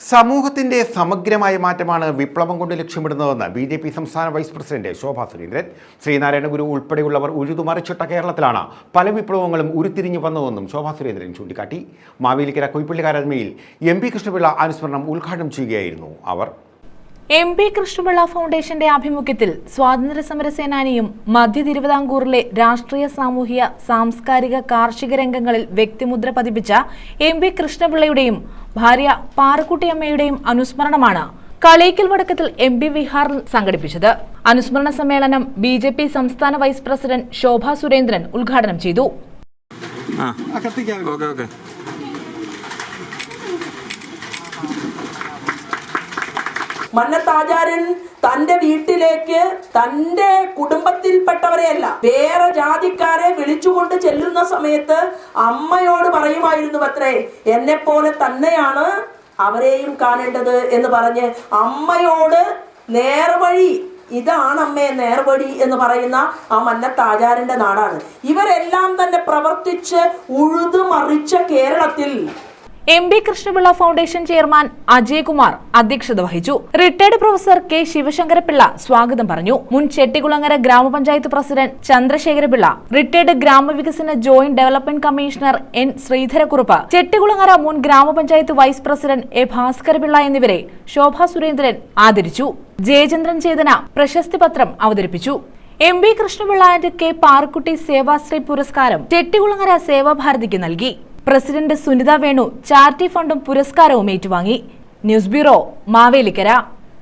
സമൂഹത്തിന്റെ സമഗ്രമായ മാറ്റമാണ് വിപ്ലവം കൊണ്ട് ലക്ഷ്യമിടുന്നതെന്ന് ബി ജെ പി സംസ്ഥാന വൈസ് പ്രസിഡന്റ് ശോഭാ സുരേന്ദ്രൻ. ശ്രീനാരായണ ഗുരു ഉൾപ്പെടെയുള്ളവർ ഉഴുതുമറിച്ചിട്ട കേരളത്തിലാണ് പല വിപ്ലവങ്ങളും ഉരുത്തിരിഞ്ഞു വന്നതെന്നും ശോഭാ സുരേന്ദ്രൻ ചൂണ്ടിക്കാട്ടി. മാവേലിക്കര കൊയ്പ്പള്ളിക്കാരന്മയിൽ എം പി കൃഷ്ണപിള്ള അനുസ്മരണം ഉദ്ഘാടനം ചെയ്യുകയായിരുന്നു അവർ. എം പി കൃഷ്ണപിള്ള ഫൗണ്ടേഷന്റെ ആഭിമുഖ്യത്തിൽ സ്വാതന്ത്ര്യ സമര സേനാനിയും മധ്യ തിരുവിതാംകൂറിലെ രാഷ്ട്രീയ സാമൂഹിക സാംസ്കാരിക കാർഷിക രംഗങ്ങളിൽ വ്യക്തിമുദ്ര പതിപ്പിച്ച എം പി കൃഷ്ണപിള്ളയുടെയും ഭാര്യ പാറക്കുട്ടിയമ്മയുടെയും അനുസ്മരണമാണ് കളേക്കൽ വടക്കത്തിൽ എം പി വിഹാറിൽ സംഘടിപ്പിച്ചത്. അനുസ്മരണ സമ്മേളനം ബി ജെ പി സംസ്ഥാന വൈസ് പ്രസിഡന്റ് ശോഭാ സുരേന്ദ്രൻ ഉദ്ഘാടനം ചെയ്തു. മന്നത്താചാര്യൻ തന്റെ വീട്ടിലേക്ക് തന്റെ കുടുംബത്തിൽപ്പെട്ടവരെയല്ല വേറെ ജാതിക്കാരെ വിളിച്ചുകൊണ്ട് ചെല്ലുന്ന സമയത്ത് അമ്മയോട് പറയുമായിരുന്നു അത്രേ എന്നെ പോലെ തന്നെയാണ് അവരെയും കാണേണ്ടത് എന്ന് പറഞ്ഞ് അമ്മയോട് നേർവഴി ഇതാണ് അമ്മേ നേർവഴി എന്ന് പറയുന്ന ആ മന്നത്താചാരന്റെ നാടാണ്. ഇവരെല്ലാം തന്നെ പ്രവർത്തിച്ച് ഉഴുതുമറിച്ച കേരളത്തിൽ M B Krishnapillai foundation chairman Ajaykumar അധ്യക്ഷത വഹിച്ചു. റിട്ടയർഡ് പ്രൊഫസർ കെ ശിവശങ്കരപിള്ള സ്വാഗതം പറഞ്ഞു. മുൻ ചെട്ടികുളങ്ങര ഗ്രാമപഞ്ചായത്ത് പ്രസിഡന്റ് ചന്ദ്രശേഖരപിള്ള റിട്ടയർഡ് ഗ്രാമവികസന joint development commissioner N Sreedharakurup Chettikulangara മുൻ ഗ്രാമപഞ്ചായത്ത് വൈസ് പ്രസിഡന്റ് എ ഭാസ്കരപിള്ള എന്നിവരെ ശോഭാ സുരേന്ദ്രൻ ആദരിച്ചു. ജയചന്ദ്രൻ ചേതന പ്രശസ്തി പത്രം അവതരിപ്പിച്ചു. M B Krishnapillai and K Parkutty Sevasree പുരസ്കാരം ചെട്ടികുളങ്ങര സേവാഭാരതിക്ക് നൽകി. പ്രസിഡന്റ് സുനിത വേണു ചാരിറ്റി ഫണ്ടും പുരസ്കാരവും ഏറ്റുവാങ്ങി. News bureau Mavelikkara.